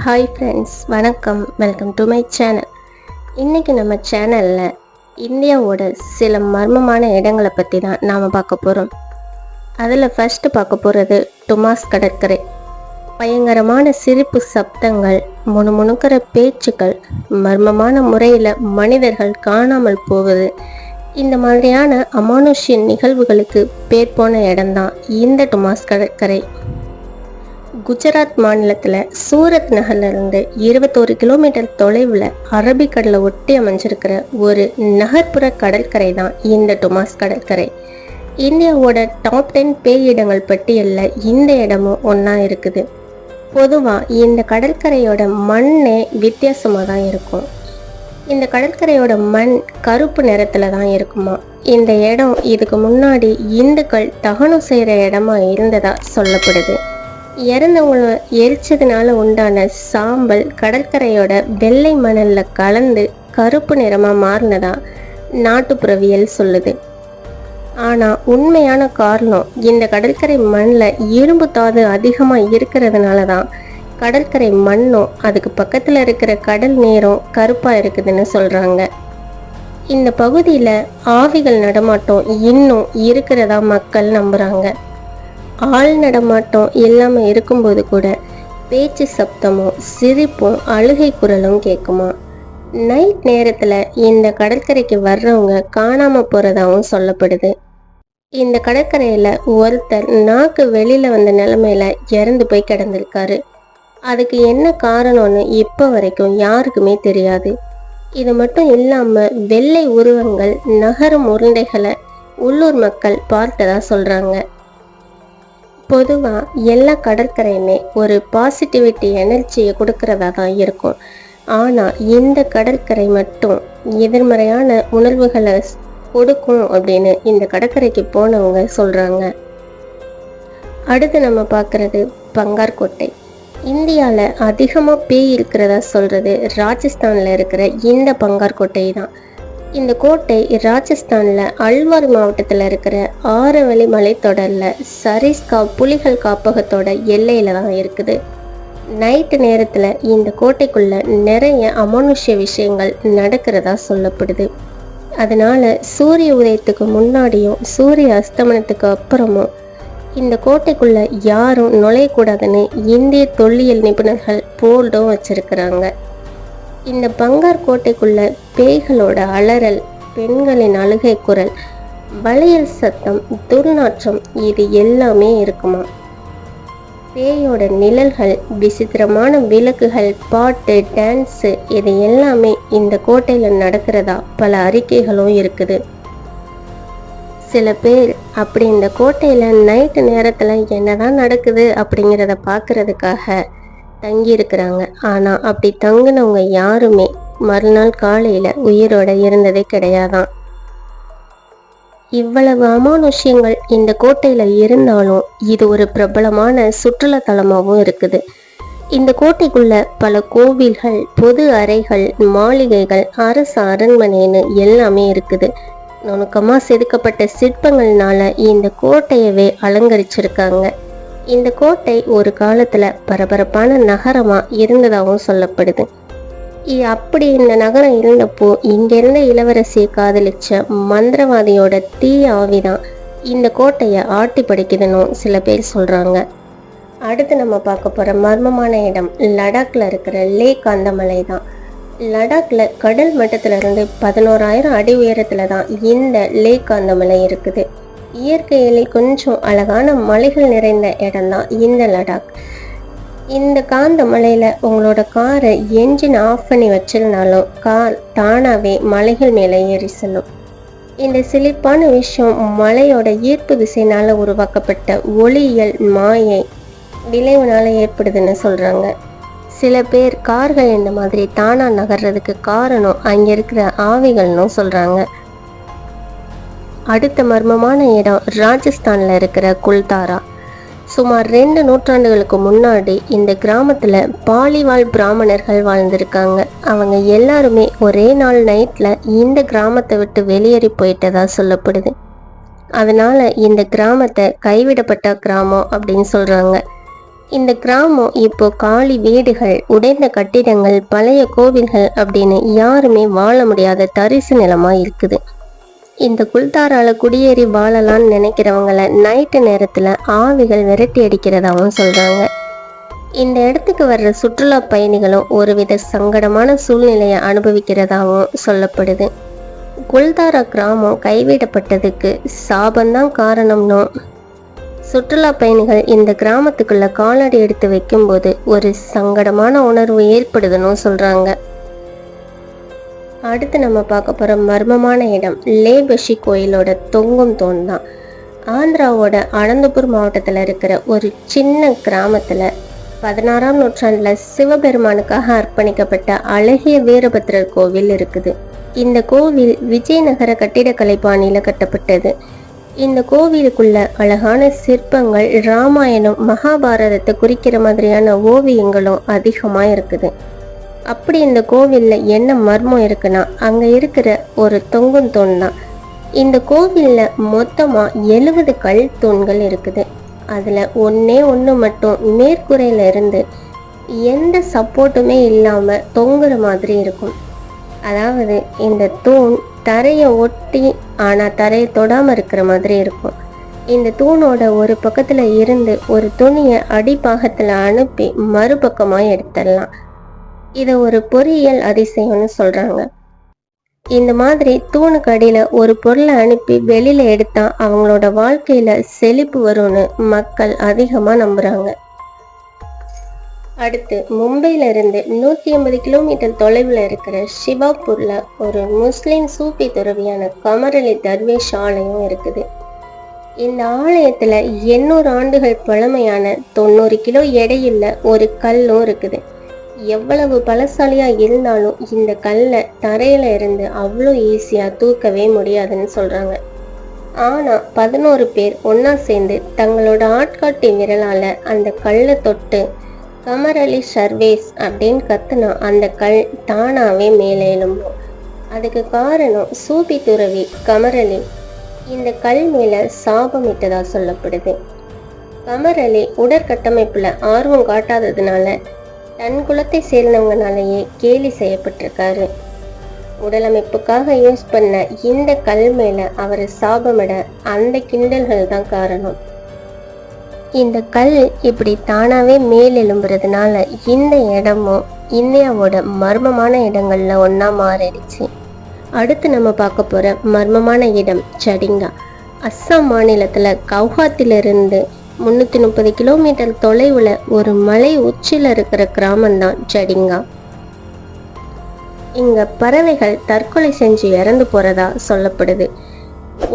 Hi friends வணக்கம். Welcome to my channel இன்றைக்கி நம்ம சேனலில் இந்தியாவோட சில மர்மமான இடங்களை பற்றி தான் நாம் பார்க்க போகிறோம் அதில் ஃபஸ்ட்டு பார்க்க போகிறது டுமாஸ் கடற்கரை. பயங்கரமான சிரிப்பு சப்தங்கள் முணுமுணுக்கிற பேச்சுக்கள் மர்மமான முறையில் மனிதர்கள் காணாமல் போவது இந்த மாதிரியான அமானுஷ்ய நிகழ்வுகளுக்கு பேர் போன இடம்தான் இந்த டுமாஸ் கடற்கரை. குஜராத் மாநிலத்தில் சூரத் நகர்லேருந்து இருபத்தோரு கிலோமீட்டர் தொலைவில் அரபிக்கடலை ஒட்டி அமைஞ்சிருக்கிற ஒரு நகர்ப்புற கடற்கரை தான் இந்த டொமாஸ் கடற்கரை. இந்தியாவோட டாப் டென் பேய் இடங்கள் பட்டியலில் இந்த இடமும் ஒன்றா இருக்குது. பொதுவாக இந்த கடற்கரையோட மண்ணே வித்தியாசமாக தான் இருக்கும். இந்த கடற்கரையோட மண் கருப்பு நிறத்தில் தான் இருக்குமா? இந்த இடம் இதுக்கு முன்னாடி இந்துக்கள் தகனம் செய்கிற இடமா இருந்ததா சொல்லப்படுது. இறந்தவங்கள எரிச்சதுனால உண்டான சாம்பல் கடற்கரையோட வெள்ளை மணலில் கலந்து கருப்பு நிறமாக மாறினதா நாட்டுப்புறவியல் சொல்லுது. ஆனால் உண்மையான காரணம் இந்த கடற்கரை மண்ணில் இரும்பு தாது அதிகமாக இருக்கிறதுனால தான் கடற்கரை மண்ணும் அதுக்கு பக்கத்தில் இருக்கிற கடல் நீரும் கருப்பாக இருக்குதுன்னு சொல்கிறாங்க இந்த பகுதியில் ஆவிகள் நடமாட்டம் இன்னும் இருக்கிறதா மக்கள் நம்புகிறாங்க ஆள் நடமாட்டம் இல்லாமல் இருக்கும்போது கூட பேச்சு சப்தமும் சிரிப்பும் அழுகை குரலும் கேட்குமா நைட் நேரத்தில் இந்த கடற்கரைக்கு வர்றவங்க காணாமல் போகிறதாகவும் சொல்லப்படுது. இந்த கடற்கரையில் ஒருத்தர் நாக்கு வெளியில் வந்த நிலமையில இறந்து போய் கிடந்திருக்காரு. அதுக்கு என்ன காரணம்னு இப்போ வரைக்கும் யாருக்குமே தெரியாது. இது மட்டும் இல்லாமல் வெள்ளை உருவங்கள் நகரும் உருண்டைகளை உள்ளூர் மக்கள் பார்த்ததா சொல்கிறாங்க பொதுவாக எல்லா கடற்கரையுமே ஒரு பாசிட்டிவிட்டி எனர்ஜியை கொடுக்குறதா தான் இருக்கும். ஆனால் இந்த கடற்கரை மட்டும் எதிர்மறையான உணர்வுகளை கொடுக்கும் அப்படின்னு இந்த கடற்கரைக்கு போனவங்க சொல்கிறாங்க அடுத்து நம்ம பார்க்குறது பங்கார்கோட்டை. இந்தியாவில் அதிகமாக பேய் இருக்கிறதா சொல்கிறது ராஜஸ்தானில் இருக்கிற இந்த பங்கார்கோட்டை தான். இந்த கோட்டை ராஜஸ்தானில் அல்வார் மாவட்டத்தில் இருக்கிற ஆரவழி மலைத்தொடரில் சரிஸ்கா புலிகள் காப்பகத்தோட எல்லையில் தான் இருக்குது. நைட்டு நேரத்தில் இந்த கோட்டைக்குள்ள நிறைய அமானுஷ்ய விஷயங்கள் நடக்கிறதா சொல்லப்படுது. அதனால சூரிய உதயத்துக்கு முன்னாடியும் சூரிய அஸ்தமனத்துக்கு அப்புறமும் இந்த கோட்டைக்குள்ள யாரும் நுழையக்கூடாதுன்னு இந்திய தொல்லியல் நிபுணர்கள் போல்டும் வச்சிருக்கிறாங்க. இந்த பங்கார் கோட்டைக்குள்ள பேய்களோட அலறல் பெண்களின் அழுகை குரல் வளையல் சத்தம் துர்நாற்றம் இது எல்லாமே இருக்குமா? பேயோட நிழல்கள் விசித்திரமான விளக்குகள் பாட்டு டான்ஸு இது எல்லாமே இந்த கோட்டையில் நடக்கிறதா பல அறிக்கைகளும் இருக்குது. சில பேர் அப்படி இந்த கோட்டையில் நைட்டு நேரத்தில் என்னதான் நடக்குது அப்படிங்கிறத பார்க்கறதுக்காக தங்கி இருக்கிறாங்க ஆனால் அப்படி தங்கினவங்க யாருமே மறுநாள் காலையில் உயிரோட இருந்ததே கிடையாதான். இவ்வளவு அமானுஷ்யங்கள் இந்த கோட்டையில் இருந்தாலும் இது ஒரு பிரபலமான சுற்றுலா தலமாகவும் இருக்குது. இந்த கோட்டைக்குள்ள பல கோவில்கள் பொது அறைகள் மாளிகைகள் அரசு அரண்மனைன்னு எல்லாமே இருக்குது. நுணுக்கமாக செதுக்கப்பட்ட சிற்பங்கள்னால இந்த கோட்டையவே அலங்கரிச்சிருக்காங்க. இந்த கோட்டை ஒரு காலத்துல பரபரப்பான நகரமா இருந்ததாகவும் சொல்லப்படுது. அப்படி இந்த நகரம் இருந்தப்போ இங்கிருந்த இளவரசியை காதலிச்ச மந்திரவாதியோட தீய ஆவிதான் இந்த கோட்டையை ஆட்டி படிக்குதுன்னு சில பேர் சொல்றாங்க. அடுத்து நம்ம பார்க்க போகிற மர்மமான இடம் லடாக்ல இருக்கிற லேக் காந்தமலை தான் லடாக்ல கடல் மட்டத்திலிருந்து பதினோராயிரம் அடி உயரத்தில் தான் இந்த லேக் காந்தமலை இருக்குது. இயற்கையிலே கொஞ்சம் அழகான மலைகள் நிறைந்த இடம்தான் இந்த லடாக். இந்த காந்த மலையில் உங்களோட காரை என்ஜின் ஆஃப் பண்ணி வச்சிருந்தாலும் கார் தானாகவே மலைகள் மேலே ஏறி செல்லும். இந்த சிலிப்பான விஷயம் மலையோட ஈர்ப்பு திசைனால் உருவாக்கப்பட்ட ஒளியியல் மாயை விளைவுனால் ஏற்படுதுன்னு சொல்கிறாங்க சில பேர் கார்கள் இந்த மாதிரி தானாக நகர்றதுக்கு காரணம் அங்கே இருக்கிற ஆவிகள்னு சொல்கிறாங்க அடுத்த மர்மமான இடம் ராஜஸ்தானில் இருக்கிற குல்தாரா. சுமார் ரெண்டு நூற்றாண்டுகளுக்கு முன்னாடி இந்த கிராமத்தில் பாலிவாழ் பிராமணர்கள் வாழ்ந்திருக்காங்க. அவங்க எல்லாருமே ஒரே நாள் நைட்டில் இந்த கிராமத்தை விட்டு வெளியேறி போயிட்டதா சொல்லப்படுது. அதனால இந்த கிராமத்தை கைவிடப்பட்ட கிராமம் அப்படின்னு சொல்கிறாங்க இந்த கிராமம் இப்போ காலி வீடுகள் உடைந்த கட்டிடங்கள் பழைய கோவில்கள் அப்படின்னு யாருமே வாழ முடியாத தரிசு நிலமாக இருக்குது. இந்த குல்தாரால குடியேறி வாழலாம்னு நினைக்கிறவங்கள நைட்டு நேரத்துல ஆவிகள் விரட்டி அடிக்கிறதாகவும் சொல்றாங்க. இந்த இடத்துக்கு வர்ற சுற்றுலா பயணிகளும் ஒருவித சங்கடமான சூழ்நிலையை அனுபவிக்கிறதாகவும் சொல்லப்படுது. குல்தாரா கிராமம் கைவிடப்பட்டதுக்கு சாபந்தான் காரணம்னும் சுற்றுலா பயணிகள் இந்த கிராமத்துக்குள்ள காலடி எடுத்து வைக்கும்போது ஒரு சங்கடமான உணர்வு ஏற்படுதுன்னு சொல்றாங்க. அடுத்து நம்ம பார்க்க போகிற மர்மமான இடம் லேபஷி கோயிலோட தொங்கும் தோன் தான் ஆந்திராவோட அனந்தபூர் மாவட்டத்தில் இருக்கிற ஒரு சின்ன கிராமத்தில் பதினாறாம் நூற்றாண்டில் சிவபெருமானுக்காக அர்ப்பணிக்கப்பட்ட அழகிய வீரபத்ரர் கோவில் இருக்குது. இந்த கோவில் விஜயநகர கட்டிடக்கலை பாணியில் கட்டப்பட்டது. இந்த கோவிலுக்குள்ள அழகான சிற்பங்கள் ராமாயணம் மகாபாரதத்தை குறிக்கிற மாதிரியான ஓவியங்களும் அதிகமாக இருக்குது அப்படி இந்த கோவிலில் என்ன மர்மம் இருக்குன்னா அங்கே இருக்கிற ஒரு தொங்கும் தூண் தான். இந்த கோவிலில் மொத்தமாக எழுபது கல் தூண்கள் இருக்குது. அதில் ஒன்றே ஒன்று மட்டும் மேற்கூரையில் இருந்து எந்த சப்போர்ட்டுமே இல்லாமல் தொங்குற மாதிரி இருக்கும். அதாவது இந்த தூண் தரையை ஒட்டி ஆனால் தரையை தொடாமல் இருக்கிற மாதிரி இருக்கும். இந்த தூணோட ஒரு பக்கத்தில் இருந்து ஒரு துணியை அடிப்பாகத்தில் அனுப்பி மறுபக்கமாக எடுத்துடலாம். இதை ஒரு பொறியியல் அதிசயம்னு சொல்கிறாங்க இந்த மாதிரி தூணுக்கு அடியில் ஒரு பொருளை அனுப்பி வெளியில் எடுத்தா அவங்களோட வாழ்க்கையில் செழிப்பு வரும்னு மக்கள் அதிகமாக நம்புகிறாங்க அடுத்து மும்பையில இருந்து நூற்றி ஐம்பது கிலோமீட்டர் தொலைவில் இருக்கிற ஷிவாப்பூர்ல ஒரு முஸ்லிம் சூப்பி துறவியான கமரலி தர்வேஷ் ஆலயம் இருக்குது. இந்த ஆலயத்துல எண்ணூறு ஆண்டுகள் பழமையான தொண்ணூறு கிலோ எடையுள்ள ஒரு கல்லும் இருக்குது. எவ்வளவு பலசாலியாக இருந்தாலும் இந்த கல்லை தரையில் இருந்து அவ்வளோ ஈஸியாக தூக்கவே முடியாதுன்னு சொல்கிறாங்க ஆனால் பதினோரு பேர் ஒன்றா சேர்ந்து தங்களோட ஆட்காட்டி விரலால் அந்த கல்லை தொட்டு கமர் அலி சர்வேஸ் அப்படின்னு கத்துனா அந்த கல் தானாவே மேலே எழும்பும். அதுக்கு காரணம் சூபி துறவி கமரலி. இந்த கல் மேலே சாபமிட்டதாக சொல்லப்படுது. கமரலி உடற்கட்டமைப்பில் ஆர்வம் காட்டாததுனால தன் குலத்தை சேர்ந்தவங்கனாலேயே கேலி செய்யப்பட்டிருக்காரு. உடலமைப்புக்காக யூஸ் பண்ண இந்த கல் மேலே அவர் சாபமிட அந்த கிண்டல்கள் தான் காரணம். இந்த கல் இப்படி தானாகவே மேல் எழும்புறதுனால இந்த இடமும் இந்தியாவோட மர்மமான இடங்களில் ஒன்றா மாறிடுச்சு. அடுத்து நம்ம பார்க்க போகிற மர்மமான இடம் சடிங்கா. அஸ்ஸாம் மாநிலத்தில் கவுஹாத்திலிருந்து முந்நூற்றி முப்பது கிலோமீட்டர் தொலைவில் ஒரு மலை உச்சியில் இருக்கிற கிராமம்தான் ஜடிங்கா. இங்கே பறவைகள் தற்கொலை செஞ்சு இறந்து போகிறதா சொல்லப்படுது.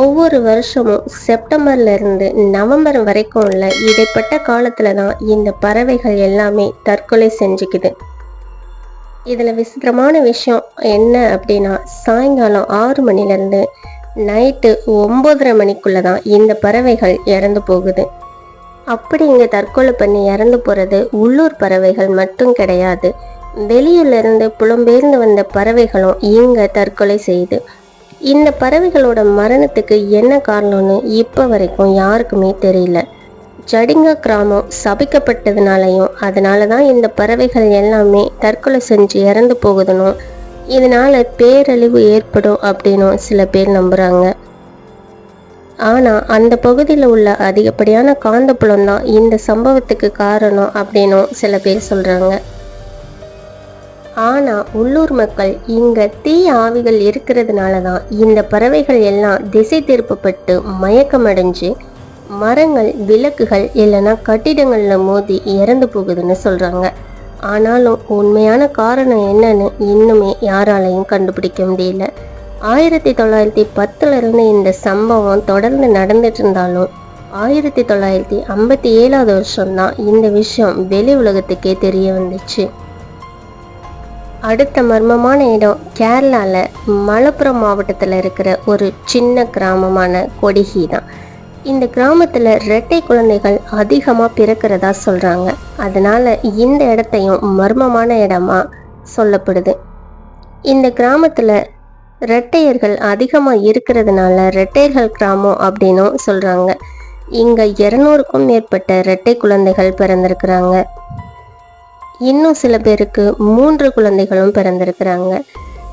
ஒவ்வொரு வருஷமும் செப்டம்பர்ல இருந்து நவம்பர் வரைக்கும் உள்ள இடைப்பட்ட காலத்துல தான் இந்த பறவைகள் எல்லாமே தற்கொலை செஞ்சுக்குது. இதுல விசித்திரமான விஷயம் என்ன அப்படின்னா சாயங்காலம் ஆறு மணிலேருந்து நைட்டு ஒம்பதரை மணிக்குள்ளே தான் இந்த பறவைகள் இறந்து போகுது. அப்படி இங்கே தற்கொலை பண்ணி இறந்து போகிறது உள்ளூர் பறவைகள் மட்டும் கிடையாது. வெளியிலிருந்து புலம்பெயர்ந்து வந்த பறவைகளும் இங்கே தற்கொலை செய்யுது இந்த பறவைகளோட மரணத்துக்கு என்ன காரணம்னு இப்போ வரைக்கும் யாருக்குமே தெரியல. ஜடிங்கா கிராமம் சபிக்கப்பட்டதுனாலையும் அதனால தான் இந்த பறவைகள் எல்லாமே தற்கொலை செஞ்சு இறந்து போகுதுனும் இதனால் பேரழிவு ஏற்படும் அப்படின்னும் சில பேர் நம்புகிறாங்க ஆனால் அந்த பகுதியில் உள்ள அதிகப்படியான காந்தப்புலம் தான் இந்த சம்பவத்துக்கு காரணம் அப்படின்னும் சில பேர் சொல்கிறாங்க ஆனால் உள்ளூர் மக்கள் இங்கே தீ ஆவிகள் இருக்கிறதுனால தான் இந்த பறவைகள் எல்லாம் திசை திருப்பப்பட்டு மயக்கமடைஞ்சு மரங்கள் விளக்குகள் இல்லைன்னா கட்டிடங்களில் மோதி இறந்து போகுதுன்னு சொல்கிறாங்க ஆனாலும் உண்மையான காரணம் என்னன்னு இன்னுமே யாராலையும் கண்டுபிடிக்க முடியல. ஆயிரத்தி தொள்ளாயிரத்தி பத்துல இருந்து இந்த சம்பவம் தொடர்ந்து நடந்துட்டு இருந்தாலும் ஆயிரத்தி தொள்ளாயிரத்தி ஐம்பத்தி ஏழாவது வருஷம்தான் இந்த விஷயம் வெளி உலகத்துக்கே தெரிய வந்துச்சு. அடுத்த மர்மமான இடம் கேரளாவில் மலப்புரம் மாவட்டத்தில் இருக்கிற ஒரு சின்ன கிராமமான கொடிகி தான் இந்த கிராமத்தில் ரெட்டை குழந்தைகள் அதிகமாக பிறக்கிறதா சொல்கிறாங்க அதனால இந்த இடத்தையும் மர்மமான இடமா சொல்லப்படுது. இந்த கிராமத்தில் ரெட்டையர்கள் அதிகமாக இருக்கிறதுனால ரெட்டையர்கள் கிராமம் அப்படின்னும் சொல்கிறாங்க இங்கே இரநூறுக்கும் மேற்பட்ட ரெட்டை குழந்தைகள் பிறந்திருக்கிறாங்க. இன்னும் சில பேருக்கு மூன்று குழந்தைகளும் பிறந்திருக்கிறாங்க.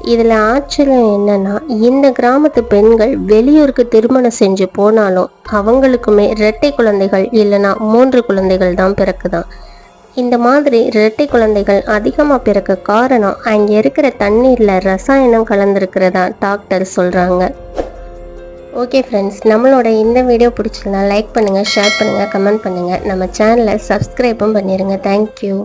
இதில் ஆச்சரியம் என்னன்னா இந்த கிராமத்து பெண்கள் வெளியூருக்கு திருமணம் செஞ்சு போனாலும் அவங்களுக்குமே இரட்டை குழந்தைகள் இல்லைன்னா மூன்று குழந்தைகள் தான் பிறக்குதான். இந்த மாதிரி இரட்டை குழந்தைகள் அதிகமாக பிறக்க காரணம் அங்கே இருக்கிற தண்ணீரில் ரசாயனம் கலந்துருக்கிறதா டாக்டர் சொல்கிறாங்க ஓகே ஃப்ரெண்ட்ஸ் நம்மளோட இந்த வீடியோ பிடிச்சிருந்தா லைக் பண்ணுங்கள் ஷேர் பண்ணுங்கள் கமெண்ட் பண்ணுங்கள் நம்ம சேனலை சப்ஸ்கிரைபும் பண்ணிடுங்க தேங்க்யூ